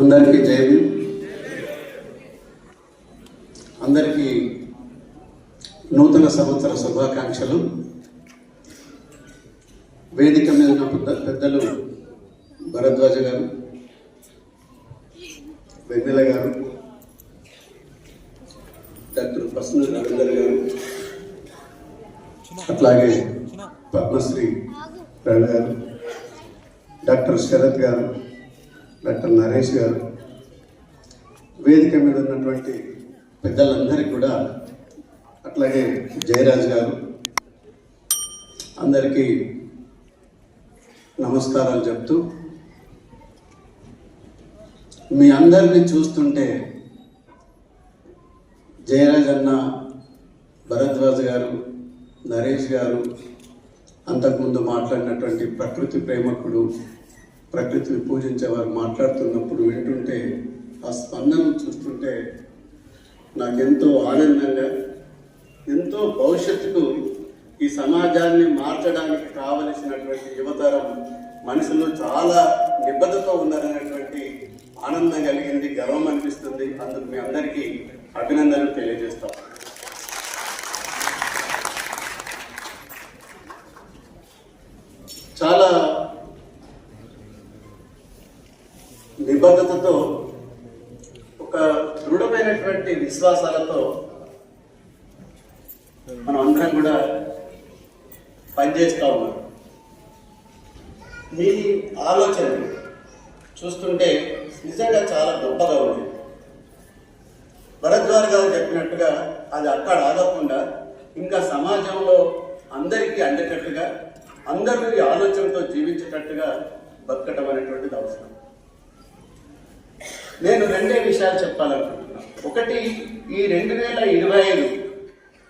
అందరికీ జై భీమ్. అందరికీ నూతన సంవత్సర శుభాకాంక్షలు. వేదిక మీద ఉన్న పెద్ద పెద్దలు భరద్వాజ గారు వెన్నెల గారు డాక్టర్ ప్రసన్న రవీందర్ గారు అట్లాగే పద్మశ్రీ రవి గారు డాక్టర్ శరత్ గారు డాక్టర్ నరేష్ గారు వేదిక మీద ఉన్నటువంటి పెద్దలందరికీ కూడా అట్లాగే జయరాజ్ గారు అందరికీ నమస్కారాలు చెప్తూ మీ అందరినీ చూస్తుంటే జయరాజ్ అన్న భరద్వాజ్ గారు నరేష్ గారు అంతకుముందు మాట్లాడినటువంటి ప్రకృతి ప్రేమకుడు ప్రకృతిని పూజించేవారు మాట్లాడుతున్నప్పుడు వింటుంటే ఆ స్పందన చూస్తుంటే నాకెంతో ఆనందంగా ఎంతో భవిష్యత్తుకు ఈ సమాజాన్ని మార్చడానికి కావలసినటువంటి యువతరం మనుషులు చాలా నిబద్ధతో ఉన్నారనేటువంటి ఆనందం కలిగింది గర్వం అనిపిస్తుంది. అందుకు మీ అందరికీ అభినందనలు తెలియజేస్తాం చాలా నిబద్ధతతో ఒక దృఢమైనటువంటి విశ్వాసాలతో మనం అందరం కూడా పనిచేస్తూ ఉన్నాం. మీ ఆలోచన చూస్తుంటే నిజంగా చాలా గొప్పగా ఉంది. భరద్వార్ గారు చెప్పినట్టుగా అది అక్కడ ఆగకుండా ఇంకా సమాజంలో అందరికీ అందేటట్టుగా అందరూ ఈ ఆలోచనతో జీవించేటట్టుగా బతకటం అనేటువంటిది అవసరం. నేను రెండే విషయాలు చెప్పాలనుకుంటున్నాను ఒకటి ఈ రెండు వేల ఇరవై ఐదు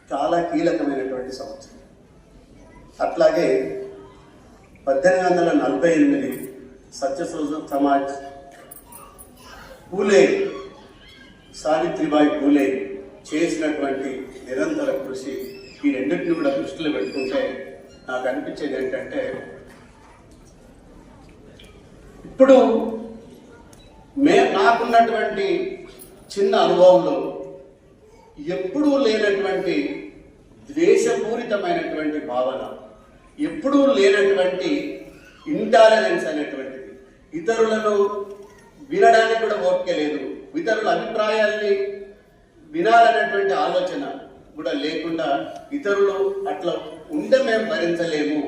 చాలా కీలకమైనటువంటి సంవత్సరం. అట్లాగే పద్దెనిమిది వందల నలభై ఎనిమిది సత్యశోధ సమాజ్ పూలే సావిత్రిబాయి పూలే చేసినటువంటి నిరంతర కృషి ఈ రెండింటిని కూడా దృష్టిలో పెట్టుకుంటే నాకు అనిపించేది ఏంటంటే ఇప్పుడు మే నాకున్నటువంటి చిన్న అనుభవంలో ఎప్పుడూ లేనటువంటి ద్వేషపూరితమైనటువంటి భావన ఎప్పుడూ లేనటువంటి ఇంటాలరెన్స్ అనేటువంటిది. ఇతరులను వినడానికి కూడా ఓపిక లేదు. ఇతరుల అభిప్రాయాల్ని వినాలనేటువంటి ఆలోచన కూడా లేకుండా ఇతరులు అట్లా ఉంటే మేము భరించలేము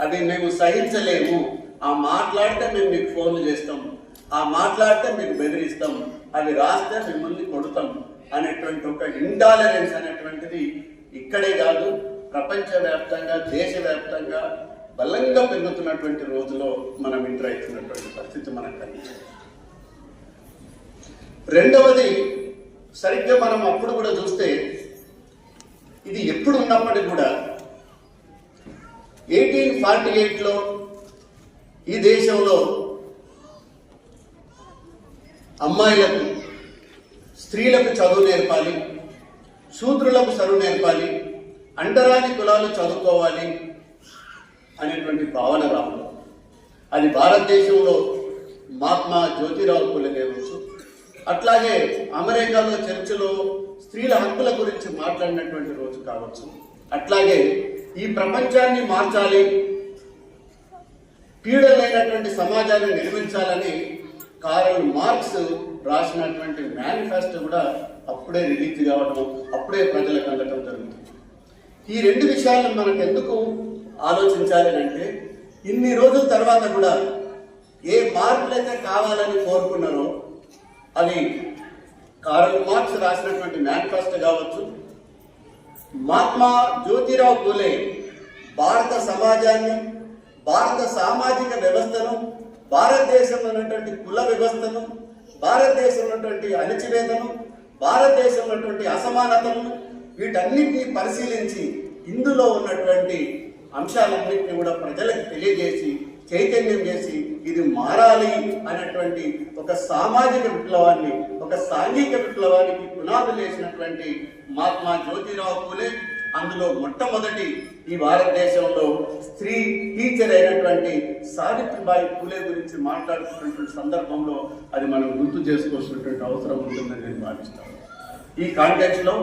అది మేము సహించలేము ఆ మాట్లాడితే మేము మీకు ఫోన్లు చేస్తాము ఆ మాట్లాడితే మీకు బెదిరిస్తాం అవి రాస్తే మిమ్మల్ని కొడతాం అనేటువంటి ఒక ఇంటాలరెన్స్ అనేటువంటిది ఇక్కడే కాదు ప్రపంచవ్యాప్తంగా దేశవ్యాప్తంగా బలంగా పెరుగుతున్నటువంటి రోజులో మనం ఎంటర్ అవుతున్నటువంటి పరిస్థితి మనకు కనిపించింది. రెండవది సరిగ్గా మనం అప్పుడు కూడా చూస్తే ఇది ఎప్పుడు ఉన్నప్పటికీ కూడా ఎయిటీన్ ఫార్టీ ఎయిట్లో ఈ దేశంలో అమ్మాయిలకు స్త్రీలకు చదువు నేర్పాలి శూద్రులకు చదువు నేర్పాలి అంటరాని కులాలు చదువుకోవాలి అనేటువంటి భావన రావడం. అది భారతదేశంలో మహాత్మా జ్యోతిరావు పూలే కావచ్చు అట్లాగే అమెరికాలో చర్చిలో స్త్రీల హక్కుల గురించి మాట్లాడినటువంటి రోజు కావచ్చు. అట్లాగే ఈ ప్రపంచాన్ని మార్చాలి పీడలైనటువంటి సమాజాన్ని నిర్మించాలని కారల్ మార్క్స్ రాసినటువంటి మేనిఫెస్టో కూడా అప్పుడే రిలీజ్ కావడం అప్పుడే ప్రజలకు అందటం జరుగుతుంది. ఈ రెండు విషయాలను మనకు ఎందుకు ఆలోచించాలి అంటే ఇన్ని రోజుల తర్వాత కూడా ఏ మార్పులైతే కావాలని కోరుకున్నారో అది కారల్ మార్క్స్ రాసినటువంటి మేనిఫెస్టో కావచ్చు. మహాత్మా జ్యోతిరావు పూలే భారత సమాజాన్ని భారత సామాజిక వ్యవస్థను భారతదేశంలో ఉన్నటువంటి కుల వ్యవస్థను భారతదేశంలో ఉన్నటువంటి అణచివేతను భారతదేశంలో ఉన్నటువంటి అసమానతను వీటన్నిటిని పరిశీలించి ఇందులో ఉన్నటువంటి అంశాలన్నింటినీ కూడా ప్రజలకు తెలియజేసి చైతన్యం చేసి ఇది మారాలి అనేటువంటి ఒక సామాజిక విప్లవాన్ని ఒక సాంఘిక విప్లవానికి పునాదులు వేసినటువంటి మహాత్మా జ్యోతిరావు పూలే అందులో మొట్టమొదటి ఈ భారతదేశంలో స్త్రీ టీచర్ అయినటువంటి సావిత్రిబాయి పూలే గురించి మాట్లాడుతున్నటువంటి సందర్భంలో అది మనం గుర్తు చేసుకోవాల్సినటువంటి అవసరం ఉంటుందని నేను భావిస్తాను. ఈ కాంటెక్స్లో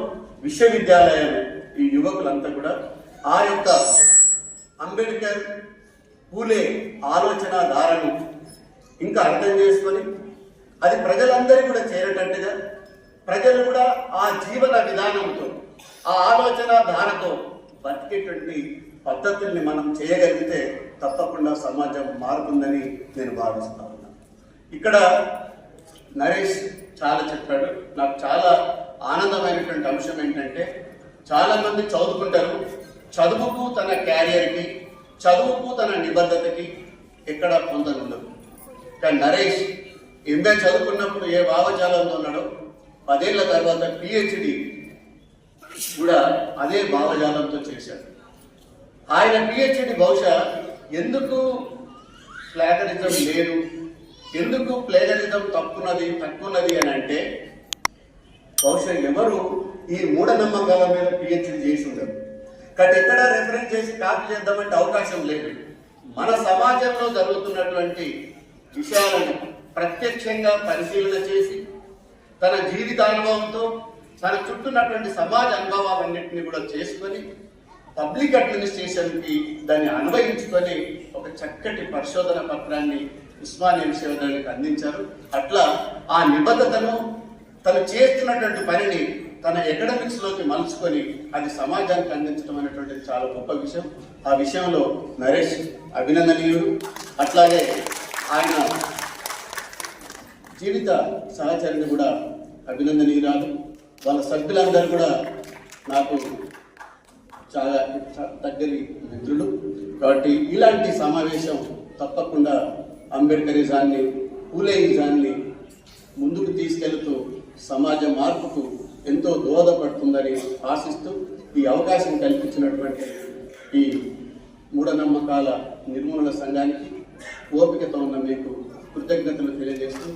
విశ్వవిద్యాలయాలు విశ్వవిద్యాలయం ఈ యువకులంతా కూడా ఆ యొక్క అంబేద్కర్ పూలే ఆలోచన ధారను ఇంకా అర్థం చేసుకొని అది ప్రజలందరికీ కూడా చేరేటట్టుగా ప్రజలు కూడా ఆ జీవన విధానంతో ఆ ఆలోచన ధారతో బతికేటువంటి పద్ధతుల్ని మనం చేయగలిగితే తప్పకుండా సమాజం మారుతుందని నేను భావిస్తా ఉన్నాను ఇక్కడ నరేష్ చాలా చెప్పాడు. నాకు చాలా ఆనందమైనటువంటి అంశం ఏంటంటే చాలామంది చదువుకుంటారు. చదువుకు తన క్యారియర్కి చదువుకు తన నిబద్ధతకి ఎక్కడ పొందనుండదు. కానీ నరేష్ ఎంఏ చదువుకున్నప్పుడు ఏ భావజాలంతో ఉన్నాడో పదేళ్ళ తర్వాత పిహెచ్డి కూడా అదే భావజాలంతో చేశాడు. ఆయన పిహెచ్డి బహుశా ఎందుకు ప్లేగరిజం లేదు? ఎందుకు ప్లేగరిజం తప్పున్నది తక్కువన్నది అని అంటే బహుశా ఎవరు ఈ మూఢనమ్మకాల మీద పిహెచ్డి చేసి ఉండరు. కానీ ఎక్కడ రెఫరెన్స్ చేసి కాపీ చేద్దామంటే అవకాశం లేదు. మన సమాజంలో జరుగుతున్నటువంటి విషయాలను ప్రత్యక్షంగా పరిశీలన చేసి తన జీవిత అనుభవంతో తన చుట్టూన్నటువంటి సమాజ అనుభవాలన్నింటినీ కూడా చేసుకొని పబ్లిక్ అడ్మినిస్ట్రేషన్కి దాన్ని అన్వయించుకొని ఒక చక్కటి పరిశోధన పత్రాన్ని ఉస్మానియా విశ్వవిద్యాలయానికి అందించారు. అట్లా ఆ నిబద్ధతను తను చేస్తున్నటువంటి పనిని తన ఎకడమిక్స్లోకి మలుచుకొని అది సమాజానికి అందించడం అనేటువంటిది చాలా గొప్ప విషయం. ఆ విషయంలో నరేష్ అభినందనీయుడు. అట్లాగే ఆయన జీవిత సహచరిని కూడా అభినందనీయురాలు. వాళ్ళ సభ్యులందరూ కూడా నాకు చాలా దగ్గరి మిత్రులు. కాబట్టి ఇలాంటి సమావేశం తప్పకుండా అంబేద్కరిజాన్ని పూలేయిజాన్ని ముందుకు తీసుకెళ్తూ సమాజ మార్పుకు ఎంతో దోహదపడుతుందని ఆశిస్తూ ఈ అవకాశం కల్పించినటువంటి ఈ మూఢనమ్మకాల నిర్మూలన సంఘానికి ఓపికతో ఉన్న మీకు కృతజ్ఞతలు తెలియజేస్తూ